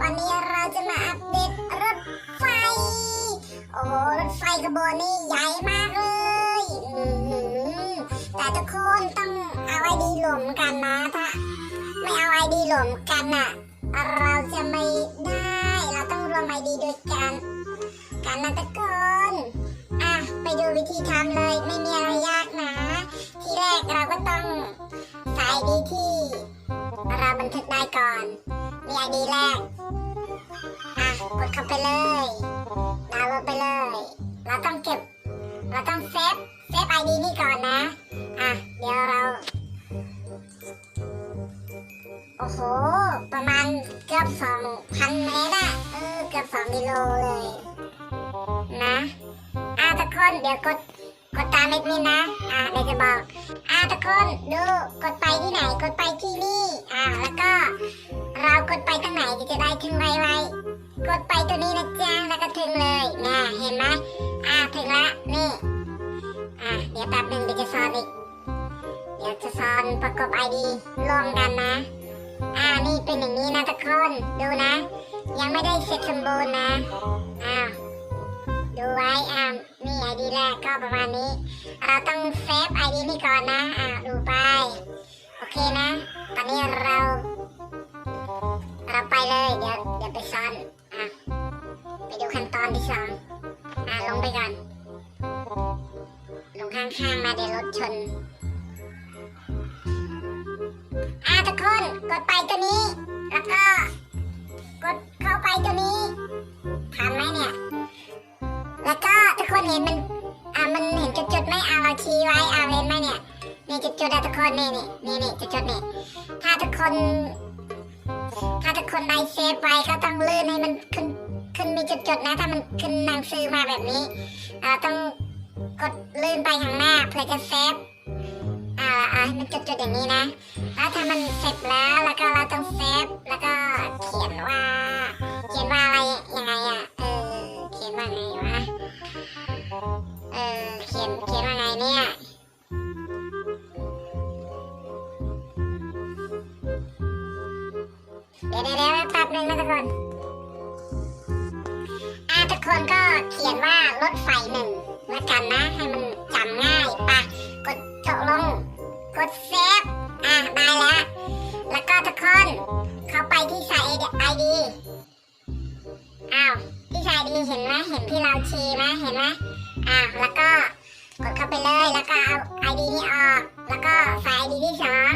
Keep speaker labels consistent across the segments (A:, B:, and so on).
A: วันนี้เราจะมาอัปเดตรถไฟ โอ้โห รถไฟขบวนนี้ใหญ่มากเลย แต่ทุกคนต้องเอาไอดีรวมกันนะ ถ้าไม่เอาไอดีรวมกันน่ะ เราจะไม่ได้ เราต้องรวมไอดีด้วยกันกันนะทุกคนอะไปดูวิธีทำเลย ไม่มีอะไรยากนะ ที่แรกเราก็ต้องใส่ดีที่เราบันทึกได้ก่อน มีไอดีแรก อะ กดเข้าไปเลย ดาวน์โหลดไปเลย เราต้องเก็บ เราต้องเซฟ เซฟไอดีนี่ก่อนนะ อะ เดี๋ยวเรา โอ้โห ประมาณเกือบสองพันเมตรอะเออ เกือบสองกิโลเลย นะ อะทุกคน เดี๋ยวกดกดตามเอ็ดมินนะ อะเดี๋ยวจะบอก อะทุกคน ดู กดไปที่ไหน กดไปที่นี่ อะแล้วก็ เรากดไปทางไหนก็จะได้ถึงไวๆกดไปตัวนี้นะจ๊ะแล้วก็ถึงเลยนะเห็นไหมอะถึงละนี่อะเดี๋ยวแป๊บหนึ่งเดี๋ยวจะสอนอีกเดี๋ยวจะสอนประกอบไอดีรวมกันนะ อ่านี่เป็นอย่างนี้นะทุกคนดูนะ ยังไม่ได้เสร็จสมบูรณ์นะอ้าวดูไว้อ่านี่ไอดีแรกก็ประมาณนี้ เราต้องเซฟไอดีนี่ก่อนนะอ่าดูไปโอเคนะ จุดๆอะทุกคนนี่นี่นี่นี่จุดๆนี่ถ้าทุกคน ถ้าทุกคนได้เซฟไว้ก็ต้องลื่นให้มันขึ้นขึ้นมีจุดๆนะ ถ้ามันขึ้นหนังสือมาแบบนี้เราต้องกดลื่นไปข้างหน้าเพื่อจะเซฟอ่าอ่าให้มันจุดๆอย่างนี้นะ แล้วถ้ามันเสร็จแล้วแล้วก็เราต้องเซฟแล้วก็เขียนว่า เขียนว่าอะไรยังไงอะเออเขียนว่าไงวะเออเขียนเขียนว่าไงเนี่ย ดี๋ยวเดี๋ยวเดี๋ยวแป๊บนึงนะทุกคนอ่าทุกคนก็เขียนว่ารถไฟหนึ่งแล้วกันนะ ให้มันจำง่ายปะกดตกลง กดเซฟอะได้แล้วแล้วก็ทุกคนเข้าไปที่ใส่ไอดีอ้าวที่ใส่ดีเห็นไหมเห็นที่เราชี้ไหมเห็นไหมอะแล้วก็กดเข้าไปเลยแล้วก็เอาไอดีนี้ออก แล้วก็ใส่ไอดีที่สอง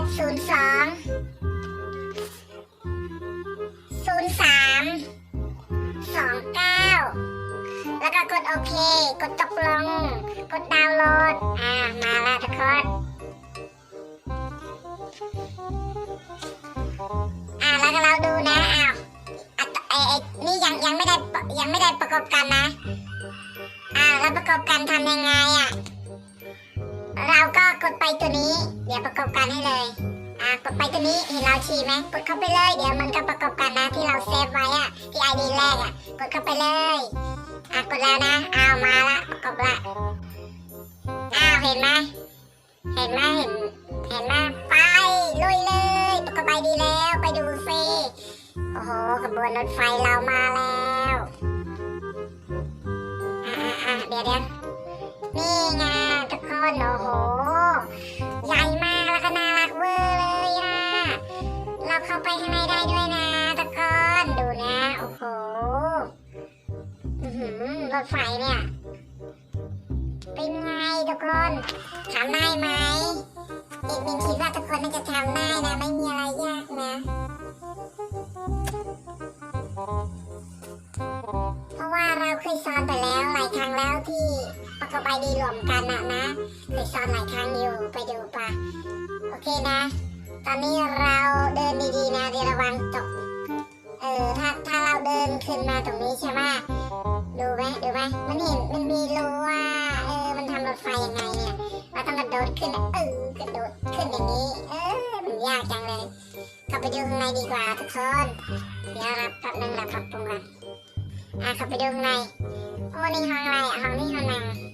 A: ดศูนย์สองศูนย์สามสองเก้าแล้วก็กดโอเค กดตกลง กดดาวน์โหลด อ่า มาล้วทุกคนอ่าแล้วก็เราดูนะอ้าวไอ้ไอ้นี่ยังยังไม่ได้ยังไม่ได้ประกอบกันนะ อ่าแล้วประกอบกันทำยังไงอะ เราก็กดไปตัวนี้ เดี๋ยวประกอบกันให้เลย อ่ากดไปตัวนี้เห็นเราชี้ไหมกดเข้าไปเลย เดี๋ยวมันก็ประกอบกันนะที่เราเซฟไว้อะที่ไอดีแรกอะกดเข้าไปเลย อ่ากดแล้วนะ เอามาละประกอบละอ้าวเห็นไหมเห็นไหมเห็นเห็นไหมไปลุยเลยประกอบไอดีแล้วไปดูซิโอ้โหขบวนรถไฟเรามาแล้วอะอะเดี๋ยวเดี๋ยว นี่ไงทุกคนโอ้โห ใหญ่มากแล้วก็น่ารักเวอร์เลยอะเราเข้าไปข้างในได้ด้วยนะทุกคนดูนะโอ้โหรถไฟเนี่ยเป็นไงทุกคนทำได้ไหมเอกมินคิดว่าทุกคนน่าจะทำได้นะ ไม่มีอะไรยากนะ เพราะว่าเราเคยสอนไปแล้วหลายครั้งแล้วที่ ประกอบไอดีรวมกันนะนะเคยสอนหลายครั้งอยู่ไปดูปะโอเคนะ ตอนนี้เราเดินดีๆนะเดี๋ยวระวังตกเออถ้าถ้าเราเดินขึ้นมาตรงนี้ใช่ไหมดูไหมดูไหมมันเห็นมันมีรูว่าเออมันทำรถไฟยังไงเนี่ยเราต้องกระโดดขึ้นเออกระโดดขึ้นอย่างนี้เออมันยากจังเลยเข้าไปดูข้างในดีกว่าทุกคนเดี๋ยวรับแป๊บนึงรับปรับปรุงก่อนอะเข้าไปดูข้างในโอ้นี่ห้องอะไรห้องนี้ห้องนาง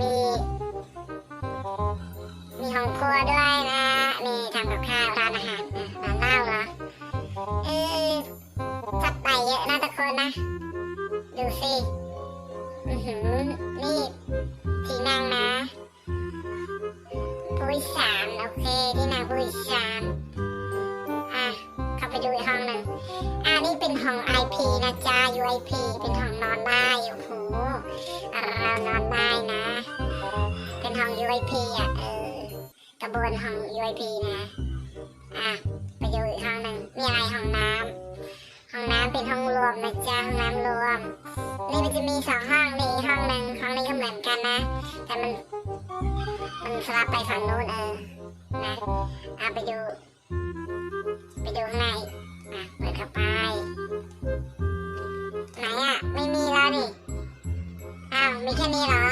A: มี มีห้องครัวด้วยนะ มีทำกับข้าวร้านอาหารนะร้านเหล้าเหรอ เออจัดไปเยอะนะทุกคนนะ ดูสิอือหือนี่ที่นั่งนะผู้โดยสารโอเคที่นั่งผู้โดยสารอะเข้าไปดูอีกห้องหนึ่งอ่านี่เป็นห้อง IP นะจ๊ะ UIP อะเออกระบวนห้อง UIP นะอะไปดูอีกห้องหนึ่งมีอะไรห้องน้ำห้องน้ำเป็นห้องรวมนะจ๊ะห้องน้ำรวมนี่มันจะมีสองห้องนี่ห้องหนึ่งห้องนี้ก็เหมือนกันนะ แต่มันมันสลับไปฝั่งนู้นเออนะเอาไปดูไปดูข้างในอะเปิดเข้าไปไหนอะไม่มีแล้วนี่อ้าวมีแค่นี้เหรอ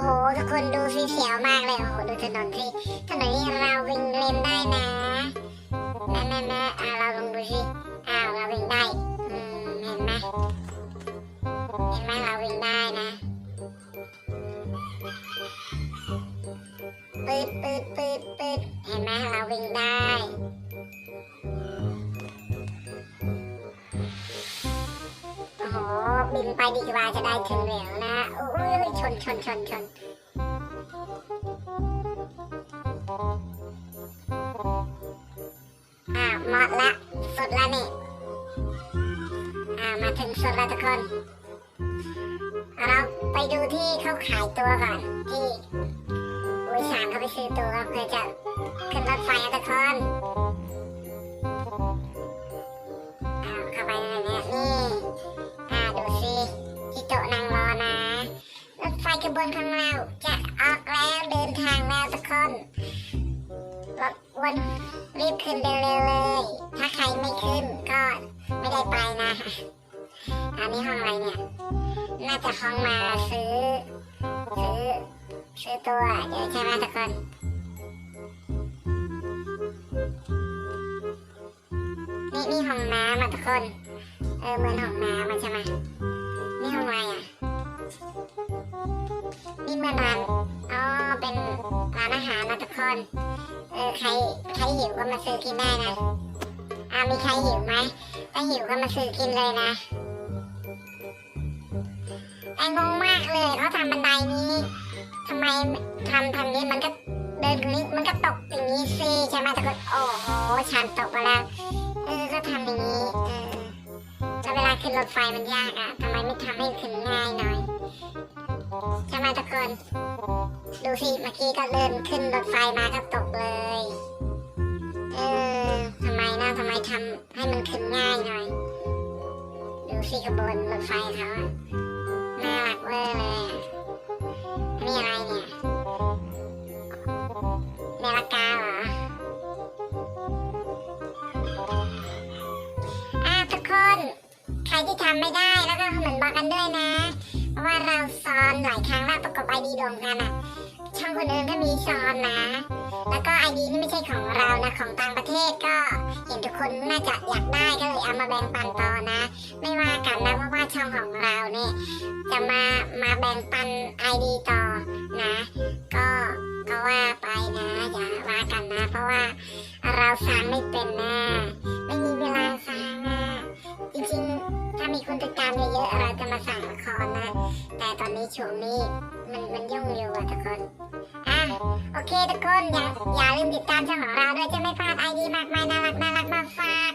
A: โอ้โห ทุกคนดูสีเสียวมากเลย โอ้โห ดูถนนสิถนนนี้เราวิ่งเล่นได้นะนะนะนะอ่าเราลองดูสิอ้าวเราวิ่งได้อืมเห็นไหมเห็นไหมเราวิ่งได้นะปืดปืดปืดปืดเห็นไหมเราวิ่งได้ บินไปดีกว่าจะได้ถึงเร็วนะอุ้ยชนชนชนชนอ่าหมดละ สุดละนี่ อ่า มาถึงสุดล้วทุกคน เราไปดูที่เขาขายตัวก่อน ที่อุยสามเขาไปซื้อตัวเพื่อจะขึ้นรถไฟอะทุกคน อ่าเข้าไปในนี้ ถไฟขบวนของเราจะออกแล้วเดินทางแล้วทุกคนรบกวนรีบขึ้นเร็วๆเลย ถ้าใครไม่ขึ้นก็ไม่ได้ไปนะอันนี้ห้องอะไรเนี่ย น่าจะห้องมาซื้อ ซื้อ ซื้อตัวเดี๋ยวใช่ไหมทุกคนนี่นี่ห้องน้ำอะทุกคน เออเหมือนห้องน้ำมันใช่ไหมนี่ห้องอะไรอะารนเออใครใครหิวก็มาซื้อกินได้นะอ่ามีใครหิวไหมถ้าหิวก็มาซื้อกินเลยนะแต่งงมากเลยเขาทำบันไดนี้ทำไมทำทางนี้มันก็เดินตรงนี้มันก็ตกอย่างนี้สิใช่ไหมทุกคนโอ้โหฉันตกไปแล้วเออก็ทำอย่างนี้เออแล้วเวลาขึ้นรถไฟมันยากอะทำไมไม่ทำให้ขึ้นง่ายหน่อย ใช่ไหมทุกคน ดูสิเมื่อกี้ก็เดินขึ้นรถไฟมาก็ตกเลย เออทำไมนะทำไมทำให้มันขึ้นง่ายหน่อย ดูสิขบวนรถไฟเขาอะน่ารักเวอร์เลยอันนี่อะไรเนี่ยเมลากาเหรออะทุกคน ใครที่ทำไม่ได้แล้วก็เหมือนบอกกันด้วยนะ ราะว่าเราซ้อนหลายครั้งแล้วประกบไอดีรวมกันอะ ช่องคนอื่นก็มีซ้อนนะ แล้วก็ไอดีนี่ไม่ใช่ของเรานะของต่างประเทศก็เห็นทุกคนน่าจะอยากได้ก็เลยเอามาแบ่งปันต่อนะ ไม่ว่ากันนะเพราะว่าช่องของเราเนี่ยจะมามาแบ่งปันไอดีต่อนะ ก็ก็ว่าไปนะอย่าว่ากันนะ เพราะว่าเราสร้างไม่เป็นนะไม่มีเวลาสร้างอะจริงๆ ถ้ามีคนติดตามเยอะๆเราจะมาสั่งละครนะ แต่ตอนนี้ช่วงนี้มันมันยุ่งอยู่อะทุกคน อะ โอเคทุกคน อย่าอย่าลืมติดตามช่องของเราด้วยจะไม่พลาดไอดีมากมายน่ารักน่ารักมาฝาก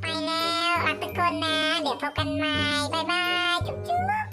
A: ไปแล้วรักทุกคนนะ เดี๋ยวพบกันใหม่ บ๊ายบาย จุ๊บจุ๊บ